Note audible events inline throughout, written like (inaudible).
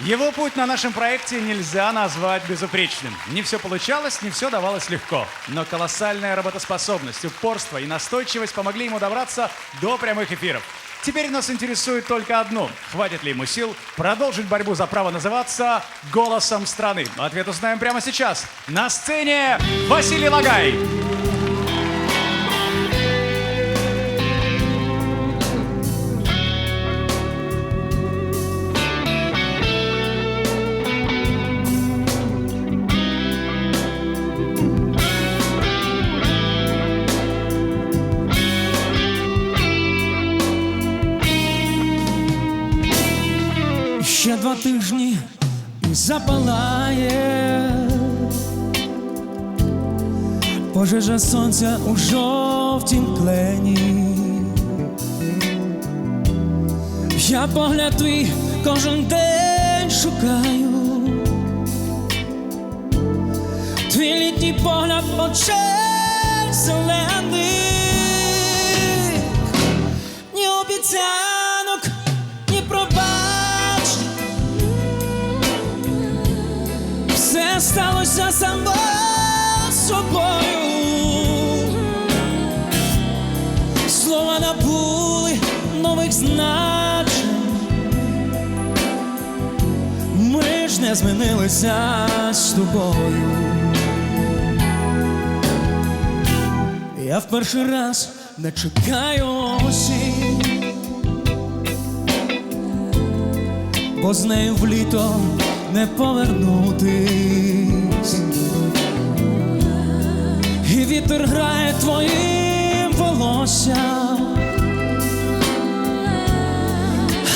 Его путь на нашем проекте нельзя назвать безупречным. Не все получалось, не все давалось легко. Но колоссальная работоспособность, упорство и настойчивость помогли ему добраться до прямых эфиров. Теперь нас интересует только одно. Хватит ли ему сил продолжить борьбу за право называться «Голосом страны»? Ответ узнаем прямо сейчас. На сцене Василий Лагай. Тижні запалає пожежа сонця у жовтім клені. Я погляд твій кожен день шукаю. Твій літній погляд очей зелених ні обіцянок, сталося само собою. Слова набули нових значень. Ми ж не змінилися з тобою. Я в перший раз не чекаю осінь, бо з нею в літо не повернутись. І вітер грає твоїм волоссям,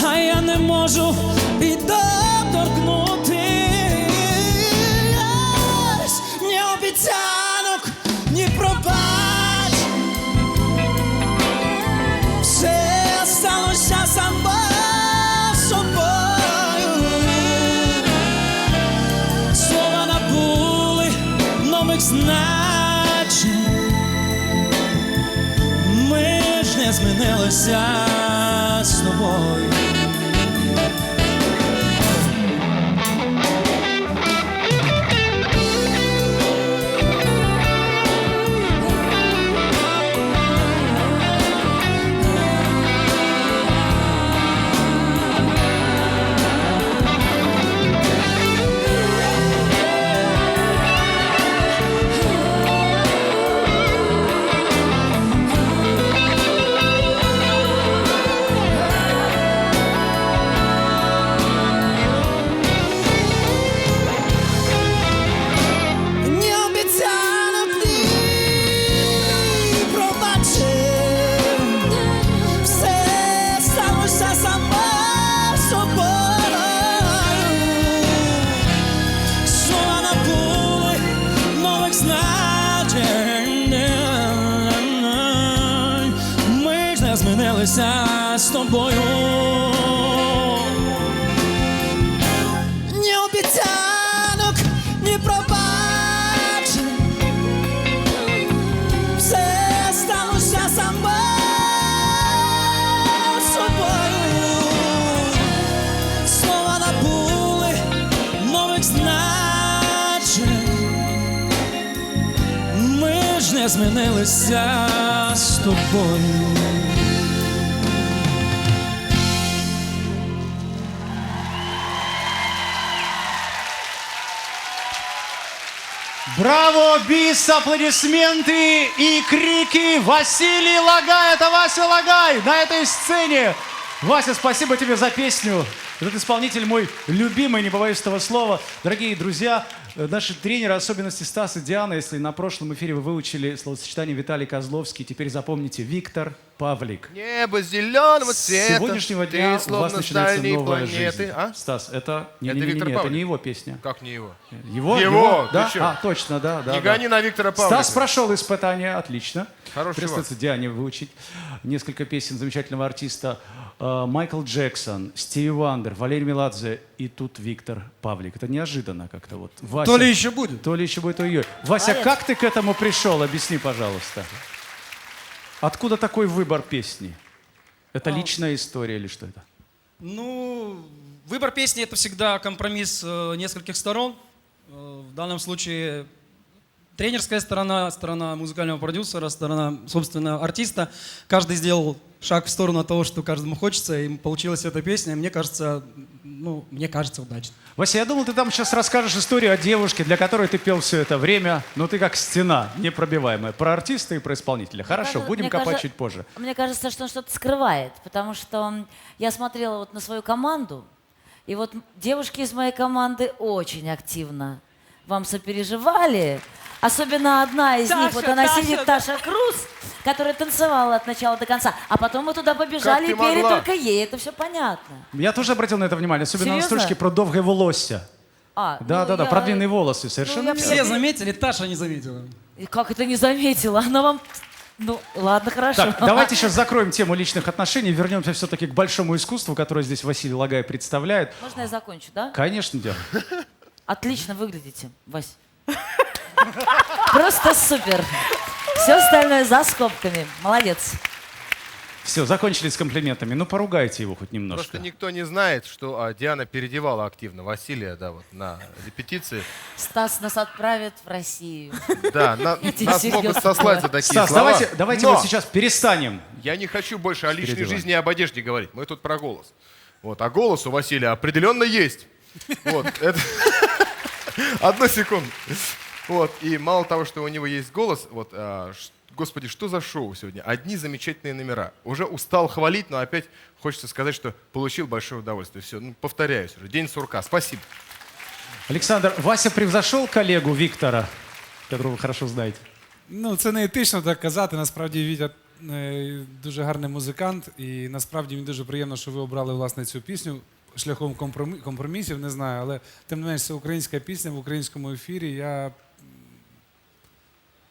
а я не можу змінилися з тобою. Змінилися з тобою. Ні обіцянок, ні пробачень. Все сталося само собою. Слова набули нових значень. Ми ж не змінилися з тобою. Браво, бис, аплодисменты и крики. Василий Лагай, это Вася Лагай на этой сцене. Вася, спасибо тебе за песню. Этот исполнитель мой любимый, не побоюсь этого слова. Дорогие друзья, наши тренеры, особенности Стас и Диана, если на прошлом эфире вы выучили словосочетание Виталий Козловский, теперь запомните Виктор Павлик. Небо зеленого С цвета. сегодняшнего ты дня у вас с начинается новая планеты. жизнь. А? Стас, это, не, Это не, не, Виктор не, это не его песня. Как не его? Его? Его, ты да? чё? А, точно, да, да. Не да. гони на Виктора Павлика. Стас прошел испытание, отлично. Хороший Пришлось Диане выучить несколько песен замечательного артиста. Э, Майкл Джексон, Стиви Вандер, Валерий Меладзе и тут Виктор Павлик. Это неожиданно как-то вот. Вася, То ли еще будет. То ли еще будет ой Вася, как ты к этому пришел? Объясни, пожалуйста. Откуда такой выбор песни? Это личная история или что это? Ну, Выбор песни это всегда компромисс э, нескольких сторон. Э, в данном случае тренерская сторона, сторона музыкального продюсера, сторона, собственно, артиста. Каждый сделал шаг в сторону того, что каждому хочется, и получилась эта песня. Мне кажется, ну, мне кажется, удачно. Вася, я думал, ты там сейчас расскажешь историю о девушке, для которой ты пел все это время, но ты как стена непробиваемая. Про артиста и про исполнителя. Хорошо, кажется- будем копать кажется- чуть позже. Мне кажется, что он что-то скрывает, потому что я смотрела вот на свою команду, и вот девушки из моей команды очень активно вам сопереживали. Особенно одна из них, Таша, вот она Таша, сидит, да. Таша Круз, которая танцевала от начала до конца. А потом мы туда побежали и пели могла? только ей. Это все понятно. Я тоже обратил на это внимание, особенно на Серьезно? строчке про довгое волосся. А, Да, ну, да, да, я- про длинные волосы. Совершенно я- верно. Все заметили, Таша не заметила. И Как это не заметила? Она вам... Ну, ладно, хорошо. Так, давайте сейчас закроем тему личных отношений, вернемся все-таки к большому искусству, которое здесь Василий Лагай представляет. Можно я закончу, да? Конечно, дело. Отлично выглядите, Вась. Просто супер. Все остальное за скобками. Молодец. Все, закончили с комплиментами. Ну, поругайте его хоть немножко. Просто никто не знает, что а, Диана переодевала активно Василия, да, вот на репетиции. Стас нас отправит в Россию. (laughs) Да, на- (laughs) нас могут сослать за такие Стас, слова. давайте, давайте Но вот сейчас перестанем. я не хочу больше о личной Перебивай. жизни и об одежде говорить. Мы тут про голос. Вот, а голос у Василия определенно есть. Вот, это... (laughs) Одну секунду. Вот, и мало того, что у него есть голос, вот, а, ш- господи, что за шоу сегодня? Одни замечательные номера. Уже устал хвалить, но опять хочется сказать, что получил большое удовольствие. Все, ну, повторяюсь уже. День сурка. Спасибо. Александр, Вася превзошел коллегу Виктора, которого ви хорошо знаєте. Ну, це не етично так казати. Насправді Вітя е, дуже гарний музикант, і насправді мені дуже приємно, що ви обрали власне цю пісню шляхом компромі- компромісів, не знаю, але тим не менш це українська пісня в українському ефірі. Я м,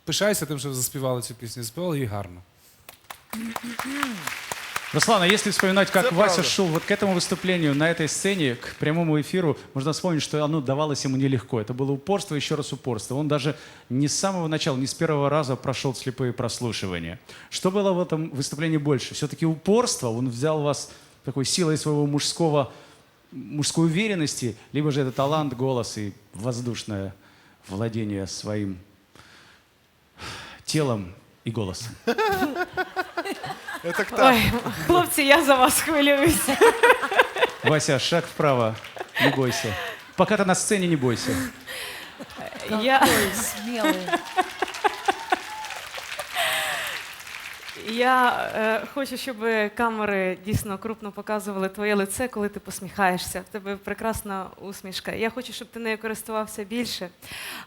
пишаюся тим, що ви заспівали цю пісню. Заспівали її гарно. Руслан, а если вспоминать, как Это Вася правда. шел вот к этому выступлению на этой сцене, к прямому эфиру, можно вспомнить, что оно давалось ему нелегко. Это было упорство, еще раз упорство. Он даже не с самого начала, не с первого раза прошел слепые прослушивания. Что было в этом выступлении больше? Все-таки упорство, он взял вас такой силой своего мужского, мужской уверенности, либо же это талант, голос и воздушное владение своим телом и голосом. Это Ой, хлопці, я за вас хвилююся. Вася, шаг вправо, не бойся. Пока ты на сцене, не бойся. Я, Ой, смелый. я е, хочу, щоб камери дійсно крупно показували твоє лице, коли ти посміхаєшся. В тебе прекрасна усмішка. Я хочу, щоб ти нею користувався більше.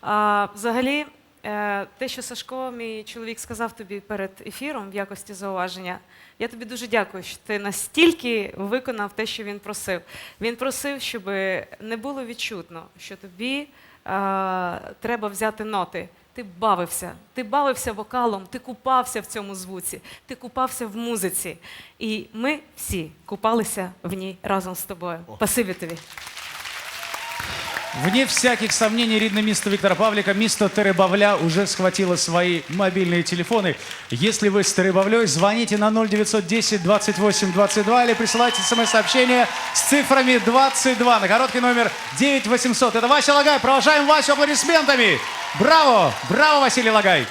А, взагалі, е, те, що Сашко, мій чоловік, сказав тобі перед ефіром в якості зауваження, я тобі дуже дякую, що ти настільки виконав те, що він просив. Він просив, щоб не було відчутно, що тобі е, треба взяти ноти. Ти бавився, ти бавився вокалом, ти купався в цьому звуці, ти купався в музиці. І ми всі купалися в ній разом з тобою. Спасибі тобі. Вне всяких сомнений, рідне місто Віктора Павліка, місто Теребавля уже схватило свои мобильные телефоны. Если вы с Теребавлей, звоните на 0910 28 22 или присылайте смс-сообщение с цифрами 22 на короткий номер 9800. Это Вася Лагай. Провожаем Васю аплодисментами. Браво! Браво, Василий Лагай!